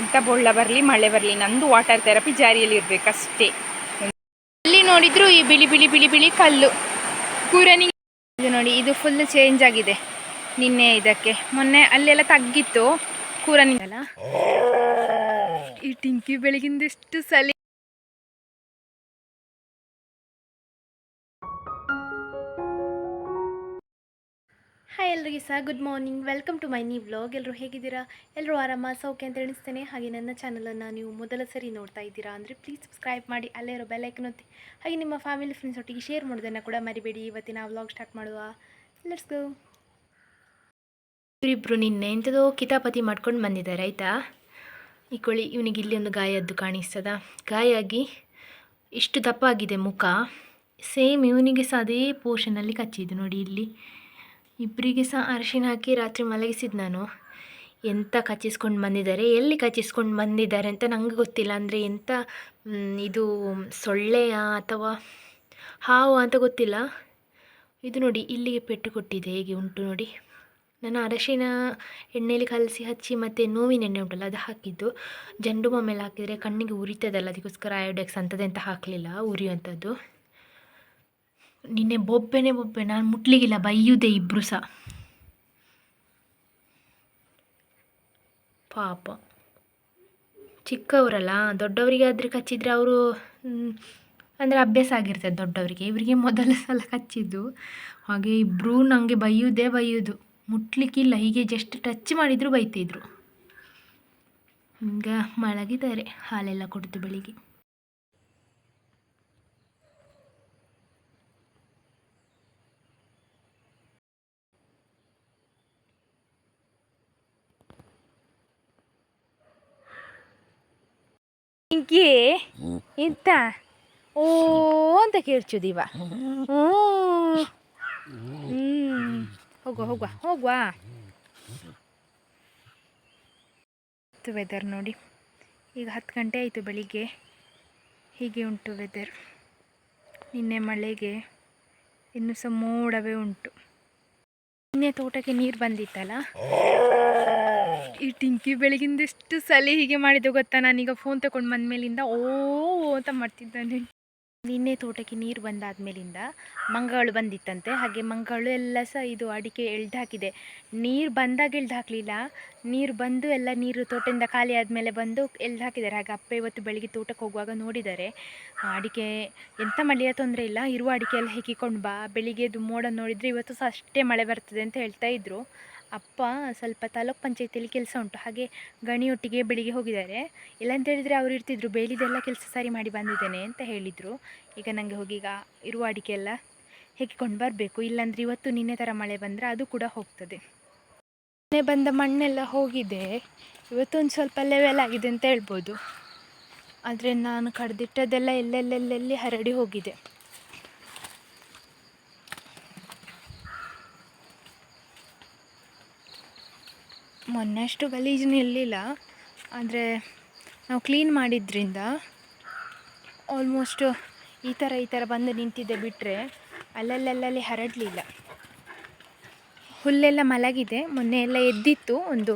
ಎಂತ ಬೊಳ್ಳ ಬರಲಿ, ಮಳೆ ಬರಲಿ, ನಂದು ವಾಟರ್ ಥೆರಪಿ ಜಾರಿಯಲ್ಲಿ ಇರಬೇಕಷ್ಟೇ ಅಲ್ಲಿ ನೋಡಿದ್ರು ಈ ಬಿಳಿ ಬಿಳಿ ಬಿಳಿ ಬಿಳಿ ಕಲ್ಲು. ಕೂರನಿ ಇದು ನೋಡಿ, ಇದು ಫುಲ್ ಚೇಂಜ್ ಆಗಿದೆ ನಿನ್ನೆ ಇದಕ್ಕೆ. ಮೊನ್ನೆ ಅಲ್ಲೆಲ್ಲ ತಗ್ಗಿತ್ತು. ಕೂರನಿಗಲ್ಲ ಈ ಟಿಂಕಿ ಬೆಳಗಿಂದಿಷ್ಟು ಸಲಿ ಹಾಯ್ ಎಲ್ರಿಗೆ ಸಹ good morning welcome to my ನೀ ವ್ಲಾಗ್ ಎಲ್ಲರೂ ಹೇಗಿದ್ದೀರಾ? ಎಲ್ಲರೂ ಆರಾಮ, ಸೌಖ್ಯ ಅಂತ ಎಣಿಸ್ತೇನೆ. ಹಾಗೆ ನನ್ನ ಚಾನಲನ್ನು ನೀವು ಮೊದಲ ಸರಿ ನೋಡ್ತಾ ಇದ್ದೀರಾ ಅಂದರೆ ಪ್ಲೀಸ್ ಸಬ್ಸ್ಕ್ರೈಬ್ ಮಾಡಿ, ಅಲ್ಲೇ ಇರೋ ಬೆಲ್ಲೈಕನ್ ಒತ್ತಿ. ಹಾಗೆ ನಿಮ್ಮ ಫ್ಯಾಮಿಲಿ ಫ್ರೆಂಡ್ಸ್ ಒಟ್ಟಿಗೆ ಶೇರ್ ಮಾಡೋದನ್ನು ಕೂಡ ಮರಿಬೇಡಿ. ಇವತ್ತಿನ ವ್ಲಾಗ್ ಸ್ಟಾರ್ಟ್ ಮಾಡುವ. ಲೆಟ್ಸ್ ಗೋ ಇವರಿಬ್ಬರು ನಿನ್ನೆ ಎಂಥದೋ ಕಿತಾಪತಿ ಮಾಡ್ಕೊಂಡು ಬಂದಿದ್ದಾರೆ, ಆಯಿತಾ? ಕೊಳ್ಳಿ ಇವನಿಗೆ ಇಲ್ಲಿ ಒಂದು ಗಾಯದ್ದು ಕಾಣಿಸ್ತದ. ಗಾಯ ಆಗಿ ಇಷ್ಟು ದಪ್ಪ ಆಗಿದೆ ಮುಖ. ಸೇಮ್ ಇವನಿಗೆ ಸಹ ಅದೇ ಪೋರ್ಷನಲ್ಲಿ ಕಚ್ಚಿದ್ದು ನೋಡಿ ಇಲ್ಲಿ. ಇಬ್ಬರಿಗೆ ಸಹ ಅರಿಶಿನ ಹಾಕಿ ರಾತ್ರಿ ಮಲಗಿಸಿದ್ದು ನಾನು. ಎಂತ ಕಚ್ಚಿಸ್ಕೊಂಡು ಬಂದಿದ್ದಾರೆ, ಎಲ್ಲಿ ಕಚ್ಚಿಸ್ಕೊಂಡು ಬಂದಿದ್ದಾರೆ ಅಂತ ನನಗೆ ಗೊತ್ತಿಲ್ಲ. ಅಂದರೆ ಎಂಥ ಇದು ಸೊಳ್ಳೆಯ ಅಥವಾ ಹಾವು ಅಂತ ಗೊತ್ತಿಲ್ಲ. ಇದು ನೋಡಿ, ಇಲ್ಲಿಗೆ ಪೆಟ್ಟು ಕೊಟ್ಟಿದೆ, ಹೇಗೆ ಉಂಟು ನೋಡಿ. ನಾನು ಅರಶಿನ ಎಣ್ಣೆಯಲ್ಲಿ ಕಲಸಿ ಹಚ್ಚಿ ಮತ್ತು ನೋವಿನ ಎಣ್ಣೆ ಉಂಟಲ್ಲ, ಅದು ಹಾಕಿದ್ದು. ಜಂಡು ಮೇಲೆ ಹಾಕಿದರೆ ಕಣ್ಣಿಗೆ ಉರಿತದಲ್ಲ, ಅದಕ್ಕೋಸ್ಕರ ಆಯೋಡೆಕ್ಸ್ ಅಂಥದ್ದೆಂತ ಹಾಕಲಿಲ್ಲ, ಉರಿಯುವಂಥದ್ದು. ನಿನ್ನೆ ಬೊಬ್ಬೆನೆ ಬೊಬ್ಬೆ, ನಾನು ಮುಟ್ಲಿಗಿಲ್ಲ ಬೈಯುವುದೇ ಇಬ್ರು ಸಹ. ಪಾಪ. ಚಿಕ್ಕವರಲ್ಲ ದೊಡ್ಡವರಿಗೆ ಆದರೆ ಕಚ್ಚಿದರೆ ಅವರು ಅಂದರೆ ಅಭ್ಯಾಸ ಆಗಿರ್ತದೆ ದೊಡ್ಡವರಿಗೆ. ಇವರಿಗೆ ಮೊದಲ ಸಲ ಕಚ್ಚಿದ್ದು. ಹಾಗೆ ಇಬ್ಬರೂ ನನಗೆ ಬೈಯುವುದೇ ಬೈಯೋದು. ಮುಟ್ಲಿಕ್ಕಿಲ್ಲ, ಹೀಗೆ ಜಸ್ಟ್ ಟಚ್ ಮಾಡಿದರೂ ಬೈತಿದ್ರು. ಈಗ ಮಳಗಿದ್ದಾರೆ ಹಾಲೆಲ್ಲ ಕೊಡ್ತು ಬೆಳಿಗ್ಗೆ. ಟಿಂಕಿ ಎಂತ? ಓ, ಅಂತ ಕೇಳ್ಚುದೀವ ಹ್ಞೂ. ಹ್ಮ್. ಹೋಗುವ ಹೋಗುವ ಹೋಗುವ. ವೆದರ್ ನೋಡಿ. ಈಗ ಹತ್ತು ಗಂಟೆ ಆಯಿತು ಬೆಳಿಗ್ಗೆ. ಹೀಗೆ ಉಂಟು ವೆದರ್ ನಿನ್ನೆ ಮಳೆಗೆ ಇನ್ನೂ ಸಹ ಮೋಡವೇ ಉಂಟು. ನಿನ್ನೆ ತೋಟಕ್ಕೆ ನೀರು ಬಂದಿತ್ತಲ್ಲ? ಈ ಟಿಂಕಿ ಬೆಳಗಿಂದ ಎಷ್ಟು ಸಲ ಹೀಗೆ ಮಾಡಿದ್ದು ಗೊತ್ತಾ? ನಾನೀಗ ಫೋನ್ ತಗೊಂಡು ಬಂದ್ಮೇಲಿಂದ, ಓ, ಅಂತ ಮಾಡ್ತಿದ್ದಾನೆ ನಿನ್ನೆ ತೋಟಕ್ಕೆ ನೀರು ಬಂದಾದ್ಮೇಲಿಂದ ಮಂಗಗಳು ಬಂದಿತ್ತಂತೆ. ಹಾಗೆ ಮಂಗಗಳು ಎಲ್ಲ ಸಹ ಇದು ಅಡಿಕೆ ಎಳ್ದು ಹಾಕಿದೆ. ನೀರು ಬಂದಾಗ ಎಳ್ದು ಹಾಕಲಿಲ್ಲ. ನೀರು ಬಂದು ಎಲ್ಲ ನೀರು ತೋಟದಿಂದ ಖಾಲಿ ಆದಮೇಲೆ ಬಂದು ಎಳ್ದು ಹಾಕಿದ್ದಾರೆ. ಹಾಗೆ ಅಪ್ಪ ಇವತ್ತು ಬೆಳಗ್ಗೆ ತೋಟಕ್ಕೆ ಹೋಗುವಾಗ ನೋಡಿದ್ದಾರೆ. ಅಡಿಕೆ ಎಂಥ ಮಳೆಯ ತೊಂದರೆ ಇಲ್ಲ. ಇರುವ ಅಡಿಕೆ ಎಲ್ಲ ಹೆಕ್ಕಿಕೊಂಡು ಬಾ. ಬೆಳಿಗ್ಗೆದು ಮೋಡ ನೋಡಿದರೆ ಇವತ್ತು ಸಹ ಅಷ್ಟೇ ಮಳೆ ಬರ್ತದೆ ಅಂತ ಹೇಳ್ತಾ ಇದ್ರು. ಅಪ್ಪ ಸ್ವಲ್ಪ ತಾಲೂಕ್ ಪಂಚಾಯತಿಯಲ್ಲಿ ಕೆಲಸ ಉಂಟು. ಹಾಗೆ ಗಣಿಯೊಟ್ಟಿಗೆ ಬೆಳಿಗ್ಗೆ ಹೋಗಿದ್ದಾರೆ. ಇಲ್ಲ ಅಂತ ಹೇಳಿದರೆ ಅವರು ಇರ್ತಿದ್ರು, ಬೇಲಿದೆಲ್ಲ ಕೆಲಸ ಸರಿ ಮಾಡಿ ಬಂದಿದ್ದೇನೆ ಅಂತ ಹೇಳಿದರು. ಈಗ ನನಗೆ ಹೋಗಿ ಈಗ ಇರುವ ಅಡಿಕೆ ಎಲ್ಲ ಹೆಕ್ಕಿಕೊಂಡು ಬರಬೇಕು. ಇಲ್ಲಾಂದರೆ ಇವತ್ತು ನಿನ್ನೆ ಥರ ಮಳೆ ಬಂದರೆ ಅದು ಕೂಡ ಹೋಗ್ತದೆ. ಮನೆ ಬಂದ ಮಣ್ಣೆಲ್ಲ ಹೋಗಿದೆ. ಇವತ್ತೊಂದು ಸ್ವಲ್ಪ ಲೆವೆಲ್ ಆಗಿದೆ ಅಂತ ಹೇಳ್ಬೋದು. ಆದರೆ ನಾನು ಕಡ್ದಿಟ್ಟದೆಲ್ಲ ಎಲ್ಲೆಲ್ಲೆಲ್ಲೆಲ್ಲಿ ಹರಡಿ ಹೋಗಿದೆ. ಮೊನ್ನೆ ಅಷ್ಟು ಗಲೀಜು ಇರಲಿಲ್ಲ ಆದರೆ ನಾವು ಕ್ಲೀನ್ ಮಾಡಿದ್ರಿಂದ ಆಲ್ಮೋಸ್ಟ್ ಈ ಥರ ಈ ಥರ ಬಂದು ನಿಂತಿದ್ದೆ ಬಿಟ್ಟರೆ ಅಲ್ಲಲ್ಲಲ್ಲಿ ಹರಡಲಿಲ್ಲ. ಹುಲ್ಲೆಲ್ಲ ಮಲಗಿದೆ, ಮೊನ್ನೆ ಎಲ್ಲ ಎದ್ದಿತ್ತು, ಒಂದು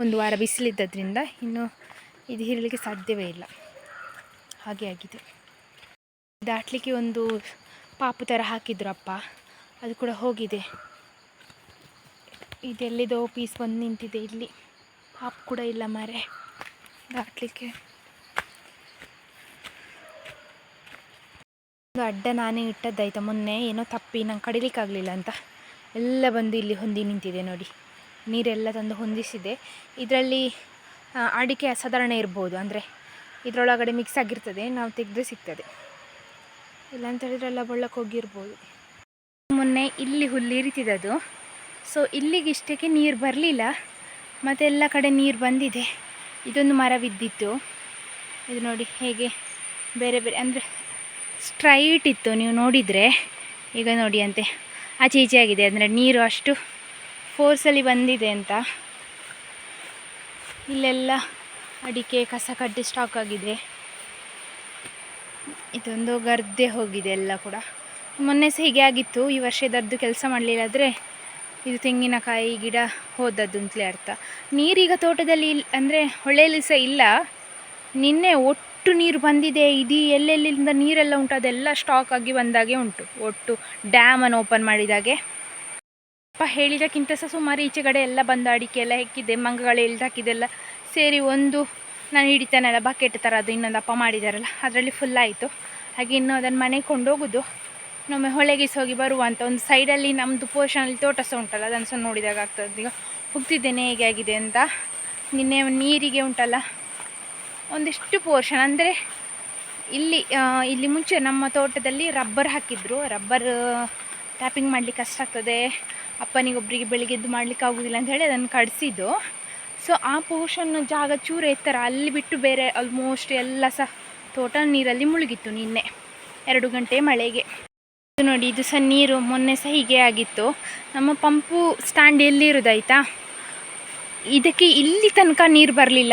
ಒಂದು ವಾರ ಬಿಸಿಲಿದ್ದದ್ರಿಂದ ಇನ್ನು ಇದು ಇರಲಿಕ್ಕೆ ಸಾಧ್ಯವೇ ಇಲ್ಲ. ಹಾಗೆ ಆಗಿದೆ. ದಾಟ್ಲಿಕ್ಕೆ ಒಂದು ಪಾಪು ಥರ ಹಾಕಿದ್ರು ಅಪ್ಪ, ಅದು ಕೂಡ ಹೋಗಿದೆ. ಇದೆಲ್ಲಿದೋ ಪೀಸ್ ಬಂದು ನಿಂತಿದೆ ಇಲ್ಲಿ. ಪಾಪ್ ಕೂಡ ಇಲ್ಲ ಮಾರೆ. ದಾಟಲಿಕ್ಕೆ. ಒಂದು ಅಡ್ಡ ನಾನೇ ಇಟ್ಟದ್ದಾಯ್ತಾ ಮೊನ್ನೆ. ಏನೋ ತಪ್ಪಿ, ನಂಗೆ ಕಡಿಲಿಕ್ಕಾಗಲಿಲ್ಲ ಅಂತ. ಎಲ್ಲ ಬಂದು ಇಲ್ಲಿ ಹೊಂದಿ ನಿಂತಿದೆ ನೋಡಿ. ನೀರೆಲ್ಲ ತಂದು ಹೊಂದಿಸಿದೆ. ಇದರಲ್ಲಿ ಅಡಿಕೆ ಅಸಾಧಾರಣ ಇರ್ಬೋದು. ಅಂದರೆ ಇದರೊಳಗಡೆ ಮಿಕ್ಸ್ ಆಗಿರ್ತದೆ, ನಾವು ತೆಗೆದು ಸಿಗ್ತದೆ. ಇಲ್ಲ ಅಂತ ಬಳ್ಳಕ್ಕೆ ಹೋಗಿರ್ಬೋದು. ಮೊನ್ನೆ ಇಲ್ಲಿ ಹುಲ್ಲು ಇರಿತಿದ್ದದು. ಸೊ ಇಲ್ಲಿಗೆ ಇಷ್ಟಕ್ಕೆ ನೀರು ಬರಲಿಲ್ಲ. ಮತ್ತು ಎಲ್ಲ ಕಡೆ ನೀರು ಬಂದಿದೆ. ಇದೊಂದು ಮರ ಬಿದ್ದಿತ್ತು. ಇದು ನೋಡಿ ಹೇಗೆ ಬೇರೆ ಬೇರೆ ಅಂದರೆ ಸ್ಟ್ರೈಟ್ ಇತ್ತು. ನೀವು ನೋಡಿದರೆ ಈಗ ನೋಡಿ ಅಂತೆ. ಆಚೆ ಈಚೆ ಆಗಿದೆ ಅಂದರೆ ನೀರು ಅಷ್ಟು ಫೋರ್ಸಲ್ಲಿ ಬಂದಿದೆ ಅಂತ. ಇಲ್ಲೆಲ್ಲ ಅಡಿಕೆ, ಕಸ ಕಡ್ಡಿ ಸ್ಟಾಕ್ ಆಗಿದೆ. ಇದೊಂದು ಗರ್ದೆ ಹೋಗಿದೆ ಎಲ್ಲ ಕೂಡ. ಮೊನ್ನೆ ಸಹ ಹೀಗೆ ಆಗಿತ್ತು. ಈ ವರ್ಷ ಇದರದ್ದು ಕೆಲಸ ಮಾಡಲಿಲ್ಲ ಆದರೆ ಇದು ತೆಂಗಿನಕಾಯಿ ಗಿಡ ಹೋದದ್ದು ಅಂತಲೇ ಅರ್ಥ. ನೀರೀಗ ತೋಟದಲ್ಲಿ ಇಲ್ ಅಂದರೆ ಹೊಳೆಯಲ್ಲಿ ಸಹ ಇಲ್ಲ. ನಿನ್ನೆ ಒಟ್ಟು ನೀರು ಬಂದಿದೆ. ಇಡೀ ಎಲ್ಲೆಲ್ಲಿಂದ ನೀರೆಲ್ಲ ಉಂಟು, ಅದೆಲ್ಲ ಸ್ಟಾಕ್ ಆಗಿ ಬಂದಾಗೆ ಉಂಟು. ಒಟ್ಟು ಡ್ಯಾಮನ್ನು ಓಪನ್ ಮಾಡಿದಾಗೆ. ಅಪ್ಪ ಹೇಳಿದಕ್ಕಿಂತ ಸಹ ಸುಮಾರು ಈಚೆ ಕಡೆ ಎಲ್ಲ ಬಂದು ಅಡಿಕೆ ಎಲ್ಲ ಹೆಕ್ಕಿದೆ ಮಂಗಗಳು ಎಳ್ದು ಸೇರಿ ಒಂದು ನಾನು ಹಿಡಿತಾನಲ್ಲ ಬಕೆಟ್ ಥರ ಅದು ಇನ್ನೊಂದು ಅಪ್ಪ ಮಾಡಿದಾರಲ್ಲ, ಅದರಲ್ಲಿ ಫುಲ್ ಆಯಿತು. ಹಾಗೆ ಇನ್ನೂ ಅದನ್ನು ಮನೆಗೆ ಕೊಂಡೋಗೋದು. ನೊಮ್ಮೆ ಹೊಳೆಗೆ ಸಹ ಹೋಗಿ ಬರುವ ಅಂತ ಒಂದು ಸೈಡಲ್ಲಿ ನಮ್ಮದು ಪೋರ್ಷನಲ್ಲಿ ತೋಟ ಸಹ ಉಂಟಲ್ಲ, ಅದನ್ನು ಸಹ ನೋಡಿದಾಗ ಆಗ್ತದೆ. ಈಗ ಹೋಗ್ತಿದ್ದೇನೆ, ಹೇಗೆ ಆಗಿದೆ ಅಂತ. ನಿನ್ನೆ ನೀರಿಗೆ ಉಂಟಲ್ಲ, ಒಂದಿಷ್ಟು ಪೋರ್ಷನ್ ಅಂದರೆ ಇಲ್ಲಿ ಇಲ್ಲಿ ಮುಂಚೆ ನಮ್ಮ ತೋಟದಲ್ಲಿ ರಬ್ಬರ್ ಹಾಕಿದ್ರು. ರಬ್ಬರ್ ಟ್ಯಾಪಿಂಗ್ ಮಾಡಲಿಕ್ಕೆ ಕಷ್ಟ ಆಗ್ತದೆ. ಅಪ್ಪನಿಗೊಬ್ಬರಿಗೆ ಬೆಳಿಗ್ಗೆ ಎದ್ದು ಮಾಡಲಿಕ್ಕೆ ಆಗೋದಿಲ್ಲ ಅಂತ ಹೇಳಿ ಅದನ್ನು ಕಡಿಸಿದ್ದು. ಸೊ ಆ ಪೋರ್ಷನ್ ಜಾಗ ಚೂರು ಎತ್ತರ. ಅಲ್ಲಿ ಬಿಟ್ಟು ಬೇರೆ ಆಲ್ಮೋಸ್ಟ್ ಎಲ್ಲ ಸಹ ತೋಟ ನೀರಲ್ಲಿ ಮುಳುಗಿತ್ತು ನಿನ್ನೆ. ಎರಡು ಗಂಟೆ ಮಳೆಗೆ. ನೋಡಿ, ಇದು ಸಹ ನೀರು, ಮೊನ್ನೆ ಸಹ ಹೀಗೆ ಆಗಿತ್ತು. ನಮ್ಮ ಪಂಪು ಸ್ಟ್ಯಾಂಡ್ ಎಲ್ಲಿರೋದಾಯ್ತಾ ಇದಕ್ಕೆ ಇಲ್ಲಿ ತನಕ ನೀರು ಬರಲಿಲ್ಲ.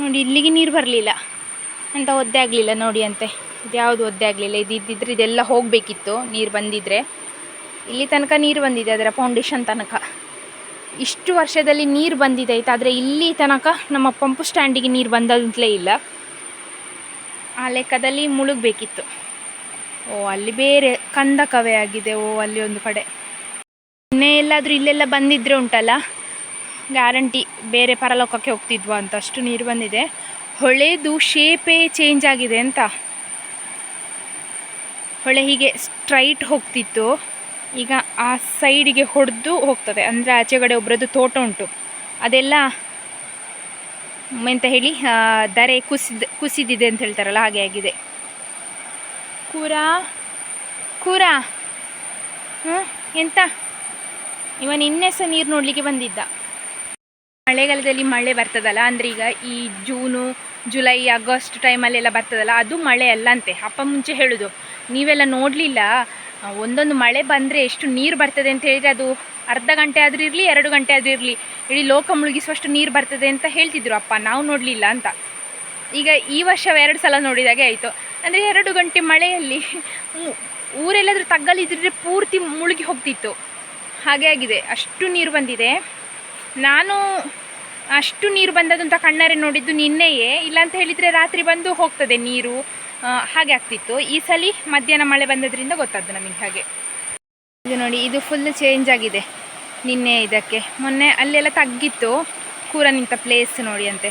ನೋಡಿ, ಇಲ್ಲಿಗೆ ನೀರು ಬರಲಿಲ್ಲ. ಅಂತ ಒದ್ದೆ ಆಗಲಿಲ್ಲ ನೋಡಿ ಅಂತೆ. ಇದು ಯಾವುದು ಒದ್ದೆ ಆಗಲಿಲ್ಲ? ಇದು ಇದ್ದಿದ್ರೆ ಇದೆಲ್ಲ ಹೋಗಬೇಕಿತ್ತು, ನೀರು ಬಂದಿದ್ರೆ. ಇಲ್ಲಿ ತನಕ ನೀರು ಬಂದಿದೆ, ಅದರ ಫೌಂಡೇಶನ್ ತನಕ. ಇಷ್ಟು ವರ್ಷದಲ್ಲಿ ನೀರು ಬಂದಿದೆ ಆಯ್ತಾ? ಆದರೆ ಇಲ್ಲಿ ತನಕ ನಮ್ಮ ಪಂಪು ಸ್ಟ್ಯಾಂಡಿಗೆ ನೀರು ಬಂದಂತಲೇ ಇಲ್ಲ. ಆ ಲೆಕ್ಕದಲ್ಲಿ ಮುಳುಗಬೇಕಿತ್ತು. ಓ, ಅಲ್ಲಿ ಬೇರೆ ಕಂದಕವೇ ಆಗಿದೆ. ಓ, ಅಲ್ಲಿ ಒಂದು ಕಡೆ. ಇನ್ನೇ ಎಲ್ಲಾದರೂ ಇಲ್ಲೆಲ್ಲ ಬಂದಿದ್ರೆ ಉಂಟಲ್ಲ? ಗ್ಯಾರಂಟಿ ಬೇರೆ ಪರಲೋಕಕ್ಕೆ ಹೋಗ್ತಿದ್ವಾ ಅಂತ. ಅಷ್ಟು ನೀರು ಬಂದಿದೆ. ಹೊಳೆದು ಶೇಪೇ ಚೇಂಜ್ ಆಗಿದೆ ಅಂತ. ಹೊಳೆ ಹೀಗೆ ಸ್ಟ್ರೈಟ್ ಹೋಗ್ತಿತ್ತು. ಈಗ ಆ ಸೈಡಿಗೆ ಹೊಡೆದು ಹೋಗ್ತದೆ. ಅಂದರೆ ಆಚೆ ಕಡೆ ಒಬ್ಬರದ್ದು ತೋಟ ಉಂಟು. ಅದೆಲ್ಲ, ಎಂತ ಹೇಳಿ ದರೆ ಕುಸಿದ, ಕುಸಿದಿದೆ ಅಂತ ಹೇಳ್ತಾರಲ್ಲ, ಹಾಗೆ ಆಗಿದೆ. ಕೂರ? ಕೂರ? ಹ್ಞೂ ಎಂತ? ಇವ ನಿನ್ನೆ ಸಹ ನೀರು ನೋಡಲಿಕ್ಕೆ ಬಂದಿದ್ದ. ಮಳೆಗಾಲದಲ್ಲಿ ಮಳೆ ಬರ್ತದಲ್ಲ, ಅಂದರೆ ಈಗ ಈ ಜೂನು, ಜುಲೈ, ಆಗಸ್ಟ್ ಟೈಮಲ್ಲೆಲ್ಲ ಬರ್ತದಲ್ಲ, ಅದು ಮಳೆ ಅಲ್ಲ ಅಂತೆ. ಅಪ್ಪ ಮುಂಚೆ ಹೇಳೋದು, ನೀವೆಲ್ಲ ನೋಡಲಿಲ್ಲ? ಒಂದೊಂದು ಮಳೆ ಬಂದರೆ ಎಷ್ಟು ನೀರು ಬರ್ತದೆ? ಅಂತ ಹೇಳಿದರೆ, ಅದು ಅರ್ಧ ಗಂಟೆ ಆದರೂ ಇರಲಿ, ಎರಡು ಗಂಟೆ ಆದರೂ ಇರಲಿ. ಇಡೀ ಲೋಕ ಮುಳುಗಿಸುವಷ್ಟು ನೀರು ಬರ್ತದೆ ಅಂತ ಹೇಳ್ತಿದ್ರು ಅಪ್ಪ. ನಾವು ನೋಡಲಿಲ್ಲ ಅಂತ. ಈಗ ಈ ವರ್ಷ ಎರಡು ಸಲ ನೋಡಿದಾಗೆ ಆಯಿತು. ಅಂದರೆ ಎರಡು ಗಂಟೆ ಮಳೆಯಲ್ಲಿ ಊರೆಲ್ಲಾದರೂ ತಗ್ಗಲಿದ್ದರೆ ಪೂರ್ತಿ ಮುಳುಗಿ ಹೋಗ್ತಿತ್ತು. ಹಾಗೆ ಆಗಿದೆ. ಅಷ್ಟು ನೀರು ಬಂದಿದೆ. ನಾನು ಅಷ್ಟು ನೀರು ಬಂದದ್ದು ಅಂತ ಕಣ್ಣಾರೆ ನೋಡಿದ್ದು ನಿನ್ನೆಯೇ. ಇಲ್ಲಾಂತ ಹೇಳಿದರೆ ರಾತ್ರಿ ಬಂದು ಹೋಗ್ತದೆ ನೀರು. ಹಾಗೆ ಆಗ್ತಿತ್ತು. ಈ ಸಲ ಮಧ್ಯಾಹ್ನ ಮಳೆ ಬಂದದ್ರಿಂದ ಗೊತ್ತಾದ್ದು ನಮಗೆ ಹಾಗೆ. ಇದು ನೋಡಿ, ಇದು ಫುಲ್ ಚೇಂಜ್ ಆಗಿದೆ. ನಿನ್ನೆ ಇದಕ್ಕೆ. ಮೊನ್ನೆ ಅಲ್ಲೆಲ್ಲ ತಗ್ಗಿತ್ತು. ಕೂರ ನಿಂತ ಪ್ಲೇಸ್ ನೋಡಿ ಅಂತೆ.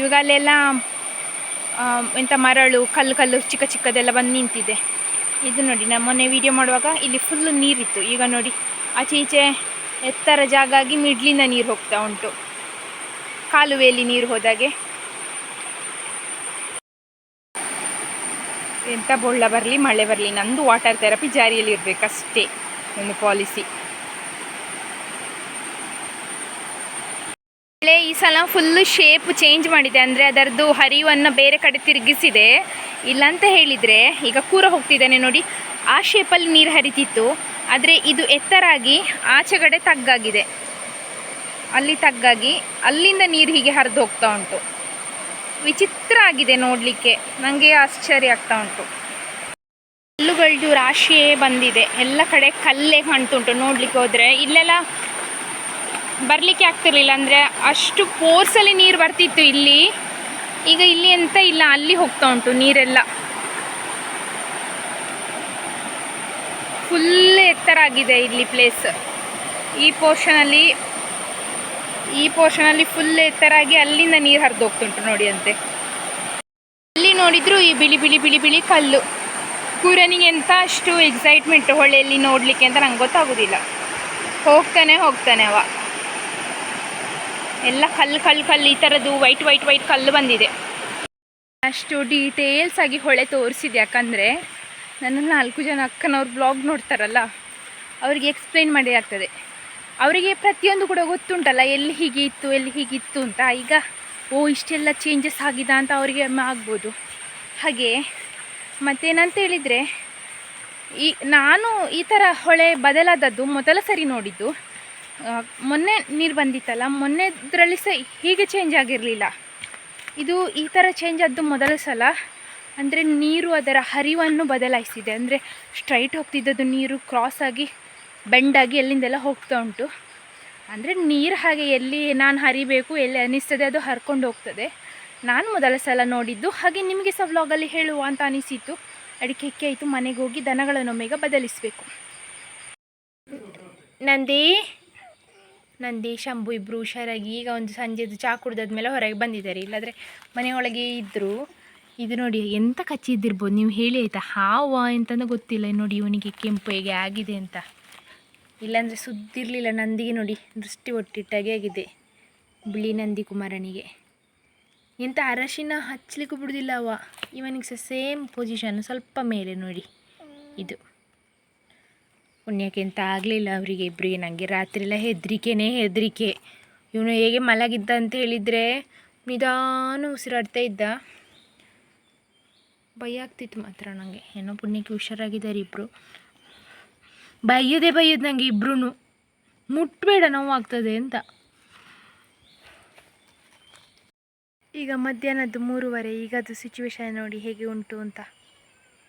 ಇವಾಗ ಅಲ್ಲೆಲ್ಲ ಎಂಥ ಮರಳು, ಕಲ್ಲು ಕಲ್ಲು ಚಿಕ್ಕ ಚಿಕ್ಕದೆಲ್ಲ ಬಂದು ನಿಂತಿದೆ. ಇದು ನೋಡಿ ನಾನು ಮೊನ್ನೆ ವೀಡಿಯೋ ಮಾಡುವಾಗ ಇಲ್ಲಿ ಫುಲ್ಲು ನೀರಿತ್ತು. ಈಗ ನೋಡಿ, ಆಚೆ ಈಚೆ ಎತ್ತರ ಜಾಗ ಆಗಿ ಮಿಡ್ಲಿಂದ ನೀರು ಹೋಗ್ತಾ ಉಂಟು. ಕಾಲುವೆಯಲ್ಲಿ ನೀರು ಹೋದಾಗೆ. ಎಂಥ ಬೊಳ್ಳ ಬರಲಿ, ಮಳೆ ಬರಲಿ, ನಂದು ವಾಟರ್ ಥೆರಪಿ ಜಾರಿಯಲ್ಲಿ ಇರಬೇಕಷ್ಟೇ ನನ್ನ ಪಾಲಿಸಿ ಮಳೆ ಈ ಸಲ ಫುಲ್ ಶೇಪ್ ಚೇಂಜ್ ಮಾಡಿದೆ. ಅಂದರೆ ಅದರದ್ದು ಹರಿವನ್ನು ಬೇರೆ ಕಡೆ ತಿರುಗಿಸಿದೆ. ಇಲ್ಲಂತ ಹೇಳಿದರೆ ಈಗ ಕೂರ ಹೋಗ್ತಿದ್ದಾನೆ ನೋಡಿ. ಆ ಶೇಪಲ್ಲಿ ನೀರು ಹರಿತಿತ್ತು. ಆದರೆ ಇದು ಎತ್ತರಾಗಿ ಆಚೆಗಡೆ ತಗ್ಗಾಗಿದೆ. ಅಲ್ಲಿ ತಗ್ಗಾಗಿ ಅಲ್ಲಿಂದ ನೀರು ಹೀಗೆ ಹರಿದು ಹೋಗ್ತಾ ಉಂಟು. ವಿಚಿತ್ರ ಆಗಿದೆ ನೋಡಲಿಕ್ಕೆ. ನನಗೆ ಆಶ್ಚರ್ಯ ಆಗ್ತಾ ಉಂಟು. ಕಲ್ಲುಗಳದ್ದು ರಾಶಿಯೇ ಬಂದಿದೆ. ಎಲ್ಲ ಕಡೆ ಕಲ್ಲೇ ಕಾಣ್ತುಂಟು ನೋಡಲಿಕ್ಕೆ ಹೋದರೆ. ಇಲ್ಲೆಲ್ಲ ಬರಲಿಕ್ಕೆ ಆಗ್ತಿರ್ಲಿಲ್ಲ. ಅಂದರೆ ಅಷ್ಟು ಫೋರ್ಸಲ್ಲಿ ನೀರು ಬರ್ತಿತ್ತು ಇಲ್ಲಿ. ಈಗ ಇಲ್ಲಿ ಎಂತ ಇಲ್ಲ, ಅಲ್ಲಿ ಹೋಗ್ತಾ ಉಂಟು ನೀರೆಲ್ಲ. ಫುಲ್ ಎತ್ತರ ಆಗಿದೆ ಇಲ್ಲಿ ಪ್ಲೇಸ್ ಈ ಪೋರ್ಷನಲ್ಲಿ ಈ ಪೋರ್ಷನಲ್ಲಿ ಫುಲ್ ಎತ್ತರ ಆಗಿ ಅಲ್ಲಿಂದ ನೀರು ಹರಿದು ಹೋಗ್ತುಂಟು ನೋಡಿ ಅಂತೆ. ಅಲ್ಲಿ ನೋಡಿದ್ರು ಈ ಬಿಳಿ ಬಿಳಿ ಬಿಳಿ ಬಿಳಿ ಕಲ್ಲು. ಕೂರನಿಗೆ ಎಂತ ಅಷ್ಟು ಎಕ್ಸೈಟ್ಮೆಂಟ್ ಹೊಳೆಯಲ್ಲಿ ನೋಡಲಿಕ್ಕೆ ಅಂತ ನಂಗೆ ಗೊತ್ತಾಗೋದಿಲ್ಲ. ಹೋಗ್ತಾನೆ ಹೋಗ್ತಾನೆ ಅವ. ಎಲ್ಲ ಕಲ್ಲು ಕಲ್ಲು ಕಲ್ಲು, ಈ ಥರದ್ದು ವೈಟ್ ವೈಟ್ ವೈಟ್ ಕಲ್ಲು ಬಂದಿದೆ. ಅಷ್ಟು ಡೀಟೇಲ್ಸ್ ಆಗಿ ಹೊಳೆ ತೋರಿಸಿದೆ ಯಾಕಂದರೆ ನನ್ನ ನಾಲ್ಕು ಜನ ಅಕ್ಕನವ್ರು ಬ್ಲಾಗ್ ನೋಡ್ತಾರಲ್ಲ, ಅವರಿಗೆ ಎಕ್ಸ್ಪ್ಲೈನ್ ಮಾಡಿ ಆಗ್ತದೆ. ಅವರಿಗೆ ಪ್ರತಿಯೊಂದು ಕೂಡ ಗೊತ್ತುಂಟಲ್ಲ, ಎಲ್ಲಿ ಹೀಗೆ ಇತ್ತು, ಎಲ್ಲಿ ಹೀಗಿತ್ತು ಅಂತ. ಈಗ, ಓ, ಇಷ್ಟೆಲ್ಲ ಚೇಂಜಸ್ ಆಗಿದೆ ಅಂತ ಅವರಿಗೆ ಆಗ್ಬೋದು. ಹಾಗೆ, ಮತ್ತೇನಂತ ಹೇಳಿದರೆ, ಈ, ನಾನು ಈ ಥರ ಹೊಳೆ ಬದಲಾದದ್ದು ಮೊದಲ ಸರಿ ನೋಡಿದ್ದು ಮೊನ್ನೆ ನೀರು ಬಂದಿತ್ತಲ್ಲ, ಮೊನ್ನೆದ್ರಲ್ಲಿ ಸಹ ಹೀಗೆ ಚೇಂಜ್ ಆಗಿರಲಿಲ್ಲ. ಇದು ಈ ಥರ ಚೇಂಜ್ ಆದ್ದು ಮೊದಲ ಸಲ, ಅಂದರೆ ನೀರು ಅದರ ಹರಿವನ್ನು ಬದಲಾಯಿಸಿದೆ. ಅಂದರೆ ಸ್ಟ್ರೈಟ್ ಹೋಗ್ತಿದ್ದದ್ದು ನೀರು ಕ್ರಾಸ್ ಆಗಿ ಬೆಂಡಾಗಿ ಎಲ್ಲಿಂದೆಲ್ಲ ಹೋಗ್ತಾ ಉಂಟು. ಅಂದರೆ ನೀರು ಹಾಗೆ ಎಲ್ಲಿ ನಾನು ಹರಿಬೇಕು, ಎಲ್ಲಿ ಅನ್ನಿಸ್ತದೆ ಅದು ಹರ್ಕೊಂಡು ಹೋಗ್ತದೆ. ನಾನು ಮೊದಲ ಸಲ ನೋಡಿದ್ದು, ಹಾಗೆ ನಿಮಗೆ ಸಹ ವ್ಲಾಗಲ್ಲಿ ಹೇಳುವ ಅಂತ ಅನಿಸಿತು ಅಡಿಕೆ ಅಕ್ಕಿ ಆಯಿತು, ಮನೆಗೆ ಹೋಗಿ ದನಗಳನ್ನೊಮ್ಮೆಗೆ ಬದಲಿಸಬೇಕು. ನಂದಿ ನಂದಿ ಶಂಭು ಇಬ್ಬರು ಹುಷಾರಾಗಿ ಈಗ ಒಂದು ಸಂಜೆದು ಚಾ ಕುಡ್ದಾದ್ಮೇಲೆ ಹೊರಗೆ ಬಂದಿದ್ದಾರೆ. ಇಲ್ಲಾಂದರೆ ಮನೆಯೊಳಗೆ ಇದ್ದರು ಇದು ನೋಡಿ, ಎಂತ ಕಚ್ಚಿದ್ದಿರ್ಬೋದು ನೀವು ಹೇಳಿ ಆಯಿತಾ? ಹಾವ ಎಂತಂದು ಗೊತ್ತಿಲ್ಲ. ನೋಡಿ ಇವನಿಗೆ ಕೆಂಪು ಹೇಗೆ ಆಗಿದೆ ಅಂತ. ಇಲ್ಲಾಂದರೆ ಸುದ್ದಿರಲಿಲ್ಲ ನಂದಿಗೆ ನೋಡಿ. ದೃಷ್ಟಿ ಒಟ್ಟಿಟ್ಟಾಗೆ ಆಗಿದೆ. ಬಿಳಿ ನಂದಿ ಕುಮಾರನಿಗೆ. ಎಂತ ಅರಶಿನ ಹಚ್ಚಲಿಕ್ಕೂ ಬಿಡುದಿಲ್ಲ ಅವ. ಇವನಿಗೆ ಸಹ ಸೇಮ್ ಪೊಸಿಷನ್ ಸ್ವಲ್ಪ ಮೇಲೆ ನೋಡಿ. ಇದು. ಪುಣ್ಯಕ್ಕೆ ಎಂತ ಆಗಲಿಲ್ಲ ಅವರಿಗೆ ಇಬ್ಬರಿಗೆ ನನಗೆ ರಾತ್ರಿ ಎಲ್ಲ ಹೆದರಿಕೆನೇ ಹೆದರಿಕೆ. ಇವನು ಹೇಗೆ ಮಲಗಿದ್ದ ಅಂತ ಹೇಳಿದರೆ ನಿಧಾನ ಉಸಿರಾಡ್ತಾ ಇದ್ದ. ಭಯ ಆಗ್ತಿತ್ತು ಮಾತ್ರ ನನಗೆ ಏನೋ ಪುಣ್ಯಕ್ಕೆ ಹುಷಾರಾಗಿದ್ದಾರೆ ಇಬ್ಬರು ಬೈಯೋದೇ ಬೈಯೋದು ನನಗೆ ಇಬ್ಬರೂ ಮುಟ್ಬೇಡ ನೋವಾಗ್ತದೆ ಅಂತ. ಈಗ ಮಧ್ಯಾಹ್ನದ್ದು ಮೂರುವರೆ. ಈಗ ಅದು ಸಿಚುವೇಶನ್ ನೋಡಿ ಹೇಗೆ ಉಂಟು ಅಂತ.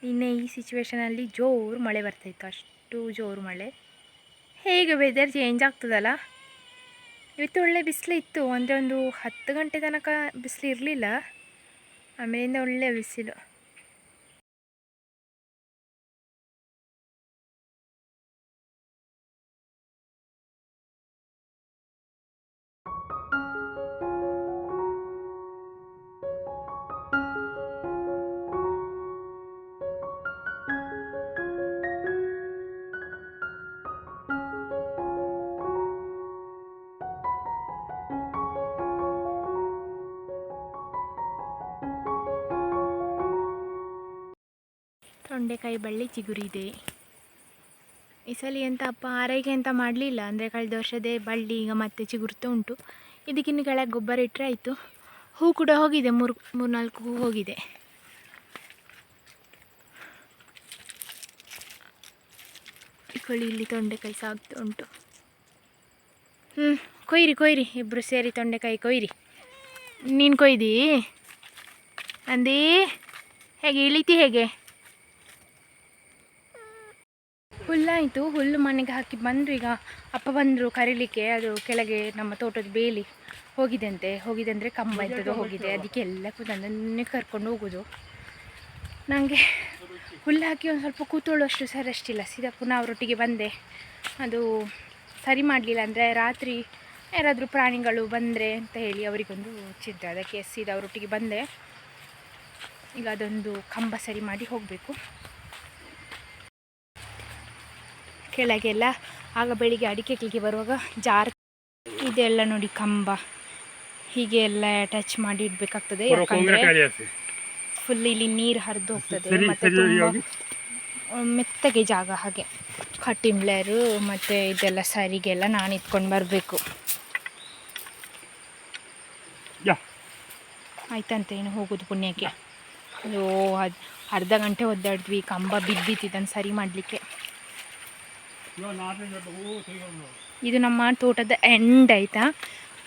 ನಿನ್ನೆ ಈ ಸಿಚುವೇಶನಲ್ಲಿ ಜೋರು ಮಳೆ ಬರ್ತಾಯಿತ್ತು ಅಷ್ಟು. ಜೋರು ಮಳೆ. ಹೇಗೆ ವೆದರ್ ಚೇಂಜ್ ಆಗ್ತದಲ್ಲ? ಇವತ್ತು ಒಳ್ಳೆ ಬಿಸಿಲು ಇತ್ತು. ಅಂದರೆ ಒಂದು ಹತ್ತು ಗಂಟೆ ತನಕ ಬಿಸಿಲು ಇರಲಿಲ್ಲ. ಆಮೇಲಿಂದ ಒಳ್ಳೆ ಬಿಸಿಲು. ತೊಂಡೆಕಾಯಿ ಬಳ್ಳಿ ಚಿಗುರಿದೆ. ಈ ಸಲ ಎಂತ ಅಪ್ಪ ಆರೈಕೆ ಅಂತ ಮಾಡಲಿಲ್ಲ. ಅಂದರೆ ಕಳೆದ ವರ್ಷದೇ ಬಳ್ಳಿ ಈಗ ಮತ್ತೆ ಚಿಗುರ್ತಾ ಉಂಟು. ಇದಕ್ಕಿನ್ನು ಕೆಳಗೆ ಗೊಬ್ಬರ ಇಟ್ಟರೆ ಆಯಿತು. ಹೂ ಕೂಡ ಹೋಗಿದೆ. ಮೂರು, ಮೂರ್ನಾಲ್ಕು ಹೂ ಹೋಗಿದೆ. ಇಕೊಳ್ಳಿ ಇಲ್ಲಿ ತೊಂಡೆಕಾಯಿ ಸಾಗ್ತಾ ಉಂಟು. ಹ್ಞೂ ಕೊಯ್ರಿ ಕೊಯ್ರಿ. ಇಬ್ಬರು ಸೇರಿ ತೊಂಡೆಕಾಯಿ ಕೊಯ್ರಿ. ನೀನು ಕೊಯ್ದಿ? ಅಂದಿ? ಹೇಗೆ ಇಳಿತಿ ಹೇಗೆ? ಹುಲ್ಲಾಯಿತು. ಹುಲ್ಲು ಮನೆಗೆ ಹಾಕಿ ಬಂದರು ಈಗ ಅಪ್ಪ ಬಂದರು ಕರೀಲಿಕ್ಕೆ ಅದು ಕೆಳಗೆ ನಮ್ಮ ತೋಟದ ಬೇಲಿ ಹೋಗಿದಂತೆ ಹೋಗಿದೆ ಅಂದರೆ ಕಂಬ ಇದ್ದದ್ದು ಹೋಗಿದೆ. ಅದಕ್ಕೆ ಎಲ್ಲ ನನ್ನನ್ನೇ ಕರ್ಕೊಂಡು ಹೋಗೋದು. ನನಗೆ ಹುಲ್ಲು ಹಾಕಿ ಒಂದು ಸ್ವಲ್ಪ ಕೂತ್ಕೊಳ್ಳುವಷ್ಟು ಅಷ್ಟಿಲ್ಲ ಸೀದಾ ಪುನಃ ಅವರೊಟ್ಟಿಗೆ ಬಂದೆ. ಅದು ಸರಿ ಮಾಡಲಿಲ್ಲ ಅಂದರೆ ರಾತ್ರಿ ಯಾರಾದರೂ ಪ್ರಾಣಿಗಳು ಬಂದರೆ ಅಂತ ಹೇಳಿ ಅವರಿಗೊಂದು ಚಿಂತೆ ಅದಕ್ಕೆ ಸೀದಾ ಅವರೊಟ್ಟಿಗೆ ಬಂದೆ. ಈಗ ಅದೊಂದು ಕಂಬ ಸರಿ ಮಾಡಿ ಹೋಗಬೇಕು. ಕೆಳಗೆಲ್ಲ ಆಗ ಬೆಳಿಗ್ಗೆ ಅಡಿಕೆ ಕ್ಲಿಗೆ ಬರುವಾಗ ಜಾರ್ ಇದೆಲ್ಲ ನೋಡಿ ಕಂಬ. ಹೀಗೆ ಎಲ್ಲ ಟಚ್ ಮಾಡಿ ಇಡ್ಬೇಕಾಗ್ತದೆ. ಯಾಕಂದರೆ ಫುಲ್ ಇಲ್ಲಿ ನೀರು ಹರಿದು ಹೋಗ್ತದೆ. ಮತ್ತು ತುಂಬ ಮೆತ್ತಗೆ ಜಾಗ ಹಾಗೆ. ಕಟ್ಟಿಂಬ್ಲರು ಮತ್ತು ಇದೆಲ್ಲ ಸರಿಗೆಲ್ಲ ನಾನು ಇಟ್ಕೊಂಡು ಬರಬೇಕು. ಆಯ್ತಂತೆ ಇನ್ನು ಹೋಗೋದು ಪುಣ್ಯಕ್ಕೆ. ಅಯ್ಯೋ ಅದು ಅರ್ಧ ಗಂಟೆ ಒದ್ದಾಡಿದ್ವಿ. ಕಂಬ ಬಿದ್ದಿತ್ತು ಇದನ್ನು ಸರಿ ಮಾಡಲಿಕ್ಕೆ. ಇದು ನಮ್ಮ ತೋಟದ ಎಂಡ್ ಆಯ್ತಾ?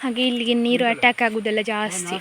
ಹಾಗೆ ಇಲ್ಲಿಗೆ ನೀರು ಅಟ್ಯಾಕ್ ಆಗೋದೆಲ್ಲ ಜಾಸ್ತಿ.